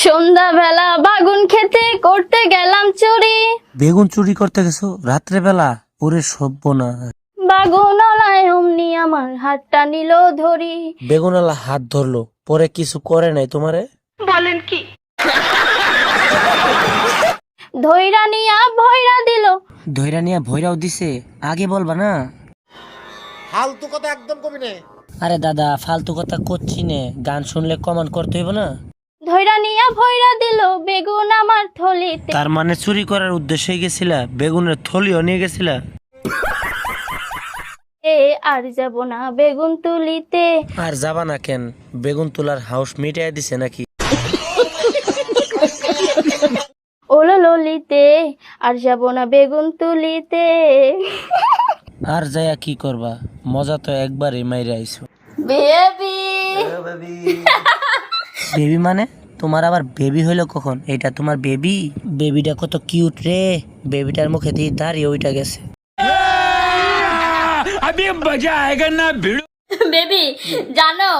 সন্ধ্যাবেলা বাগুন খেতে করতে গেলাম চুরি। বেগুন চুরি করতে গেছো? রাত্রে বেলা ওরে সভ্য না বাগুন অলায় অমনি আমার হাতটা নিল ধরি। বেগুনালা হাত ধরলো। পরে কিছু করে নাই তোমারে? ধৈরা নিয়া ভৈরা দিল। ধৈরা নিয়ে ভৈরাও দিছে। আগে বলবা না? ফালতু কথা একদম কবি নে। আরে দাদা ফালতু কথা করছি নে। গান শুনলে কমান করতে হইব না? ধৈরা নিয়া ভৈরা দিল বেগুন আমার থলিতে। তার মানে চুরি করার উদ্দেশ্যে গেছিলা? বেগুনের থলিও নিয়ে গেছিলা? এ আর যাব না বেগুন তুলিতে। আর যাবা না কেন? বেগুন তোলার হাউস মিটাই দিছে নাকি? ওলো ললিতে আর যাব না বেগুন তুলিতে। আর যায়া কি করবা? মজা তো একবারই মাইরে আইছো। বেবি। বেবি মানে? তোমার আবার বেবি হইল কখন? এটা তোমার বেবি বেবিটা কত কিউট রে। বেবিটার মুখে দিয়ে দাঁড়িয়ে ওইটা গেছে। বেবি জানো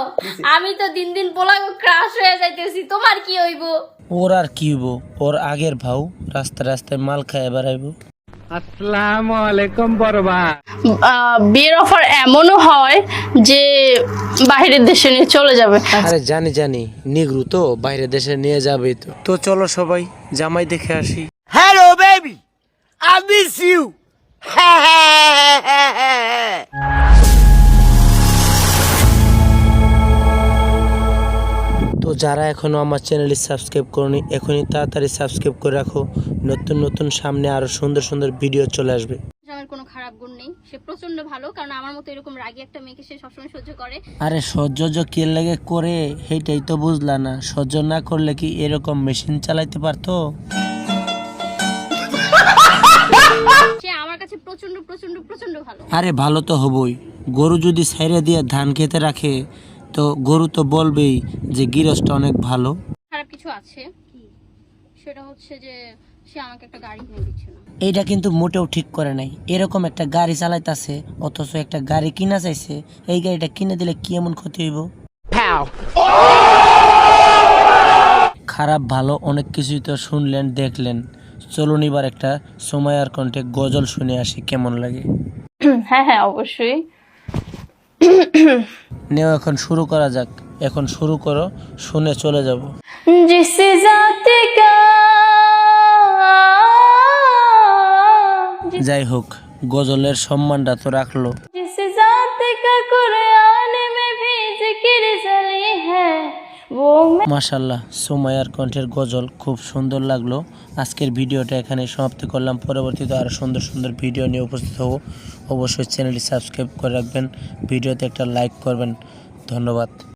আমি তো দিন দিন পোলাগো ক্রাশ হয়ে যাইতেছি। তোমার কি হইব? ওর আর কি হইব? ওর আগের ভাউ রাস্তা রাস্তায় মাল খায় বেড়াইবো। বিয়ের অফার এমনও হয় যে বাইরের দেশে নিয়ে চলে যাবে। আরে জানি জানি। নিগ্রু তো বাইরের দেশে নিয়ে যাবে তো। তো চলো সবাই জামাই দেখে আসি। Hello baby I miss you যারা এখনও আমার চ্যানেলটি সাবস্ক্রাইব করনি এখনই তাড়াতাড়ি সাবস্ক্রাইব করে রাখো। নতুন নতুন সামনে আরও সুন্দর সুন্দর ভিডিও চলে আসবে। আমার কোনো খারাপ গুণ নেই। সে প্রচণ্ড ভালো কারণ আমার মতো এরকম রাগী একটা মেয়েকে সে সবসময় সহ্য করে। আরে সহ্য যে কে লেগে করে সেইটাই তো বুঝলা না। সহ্য না করলে কি এরকম মেশিন চালাইতে পারতো? সে আমার কাছে প্রচণ্ড প্রচণ্ড প্রচণ্ড ভালো। আরে ভালো তো হবই। গরু যদি সাইরে দিয়ে ধান খেতে রাখে তো গরু তো বলবেই যে গৃহস্থ অনেক ভালো। খারাপ কিছু আছে? সেটা হচ্ছে যে সে আমাকে একটা গাড়ি কিনে দিচ্ছে না। এইটা কিন্তু মোটেও ঠিক করে নাই। এরকম একটা গাড়ি চালাইতাছে অথচ একটা গাড়ি কিনা চাইছে এই গাড়িটা কিনে দিলে কি এমন ক্ষতি হইব? খারাপ ভালো অনেক কিছুই তো শুনলেন দেখলেন। চলুন এবার একটা সময়ার কণ্ঠে গজল শুনে আসি কেমন লাগে? হ্যাঁ হ্যাঁ অবশ্যই। নেও এখন শুরু করা যাক এখন শুরু করো শুনে চলে যাব जिस जात का যাই হোক গজলের সম্মানটা তো রাখলো जिस जात का कुरान में भी जिक्र चली है মাশাল্লাহ সোমায়ার কণ্ঠের গজল খুব সুন্দর লাগল। আজকের ভিডিওটা এখানে সমাপ্ত করলাম। পরবর্তীতে আরও সুন্দর সুন্দর ভিডিও নিয়ে উপস্থিত হব। অবশ্যই চ্যানেলটি সাবস্ক্রাইব করে রাখবেন। ভিডিওতে একটা লাইক করবেন। ধন্যবাদ।